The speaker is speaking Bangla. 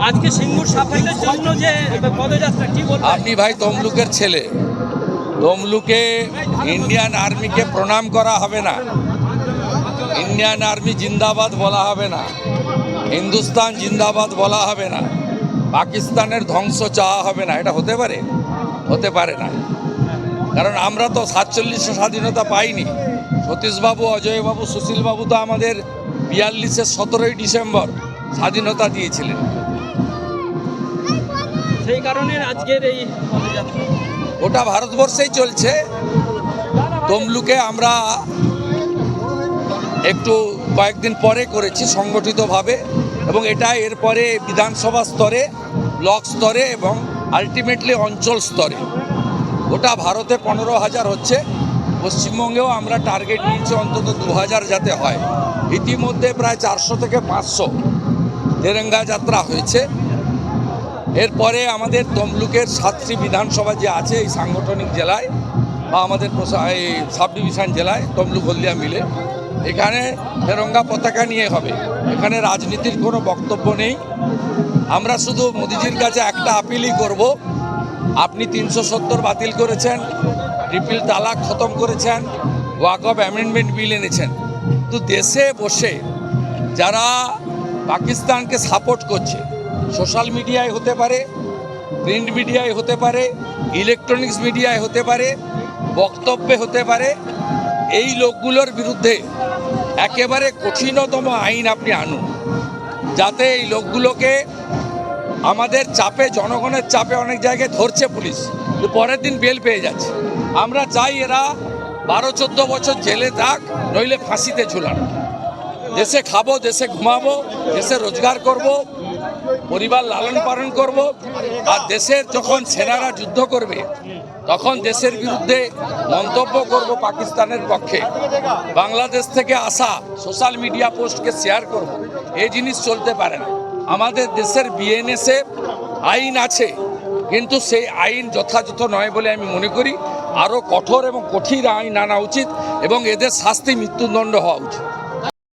আজকে সিঙ্গুর সাফল্যের জন্য যে পদযাত্রা কি বলবেন? আপনি ভাই তমলুকের ছেলে। তমলুকে ইন্ডিয়ান আর্মিকে প্রণাম করা হবে না। ইন্ডিয়ান আর্মি জিন্দাবাদ বলা হবে না। হিন্দুস্তান জিন্দাবাদ বলা হবে না। পাকিস্তানের ধ্বংস চাওয়া হবে না। এটা হতে পারে? হতে পারে না। কারণ আমরা তো সাতচল্লিশে স্বাধীনতা পাইনি। সতীশবাবু অজয়বাবু সুশীলবাবু তো আমাদের বিয়াল্লিশের সতেরোই ডিসেম্বর। স্বাধীনতা দিয়েছিলেন। সেই কারণে আজকের এই ওটা ভারতবর্ষেই চলছে। তমলুকে আমরা একটু কয়েকদিন পরে করেছি সংগঠিতভাবে এবং এটা এরপরে বিধানসভা স্তরে ব্লক স্তরে এবং আলটিমেটলি অঞ্চল স্তরে। ওটা ভারতে পনেরো হাজার হচ্ছে। পশ্চিমবঙ্গেও আমরা টার্গেট নিয়েছি অন্তত দু হাজার যাতে হয়। ইতিমধ্যে প্রায় চারশো থেকে পাঁচশো। তেরঙ্গা যাত্রা হয়েছে। এরপরে আমাদের তমলুকের সাতটি বিধানসভা যে আছে এই সাংগঠনিক জেলায় বা আমাদের এই সাব ডিভিশন জেলায়, তমলুক, হলদিয়া মিলে, এখানে তেরঙ্গা পতাকা নিয়ে হবে। এখানে রাজনীতির কোনো বক্তব্য নেই। আমরা শুধু মোদিজির কাছে একটা আপিলই করব। আপনি তিনশো সত্তর বাতিল করেছেন ট্রিপল তালাক খতম করেছেন, ওয়াক অফ অ্যামেন্ডমেন্ট বিল এনেছেন। তো দেশে বসে যারা পাকিস্তানকে সাপোর্ট করছে। সোশ্যাল মিডিয়ায় হতে পারে প্রিন্ট মিডিয়ায় হতে পারে ইলেকট্রনিক্স মিডিয়ায় হতে পারে, বক্তব্যে হতে পারে, এই লোকগুলোর বিরুদ্ধে একেবারে কঠিনতম আইন আপনি আনুন। যাতে এই লোকগুলোকে আমাদের চাপে, জনগণের চাপে অনেক জায়গায় ধরছে পুলিশ পরের দিন বেল পেয়ে যাচ্ছে। আমরা চাই এরা বারো চোদ্দ বছর জেলে থাক, নইলে ফাঁসিতে ঝুলানো। দেশে খাব, দেশে ঘুমাবো, দেশে রোজগার করব, পরিবার লালন পালন করব, আর দেশের যখন সেনারা যুদ্ধ করবে, তখন দেশের বিরুদ্ধে মন্তব্য করব পাকিস্তানের পক্ষে। বাংলাদেশ থেকে আসা সোশ্যাল মিডিয়া পোস্টকে শেয়ার করব। এই জিনিস চলতে পারে না। আমাদের দেশের বিএনএসএ আইন আছে, কিন্তু সেই আইন যথাযথ নয় বলে আমি মনে করি। আরও কঠোর এবং কঠিন আইন আনা উচিত এবং এদের শাস্তি মৃত্যুদণ্ড হওয়া উচিত।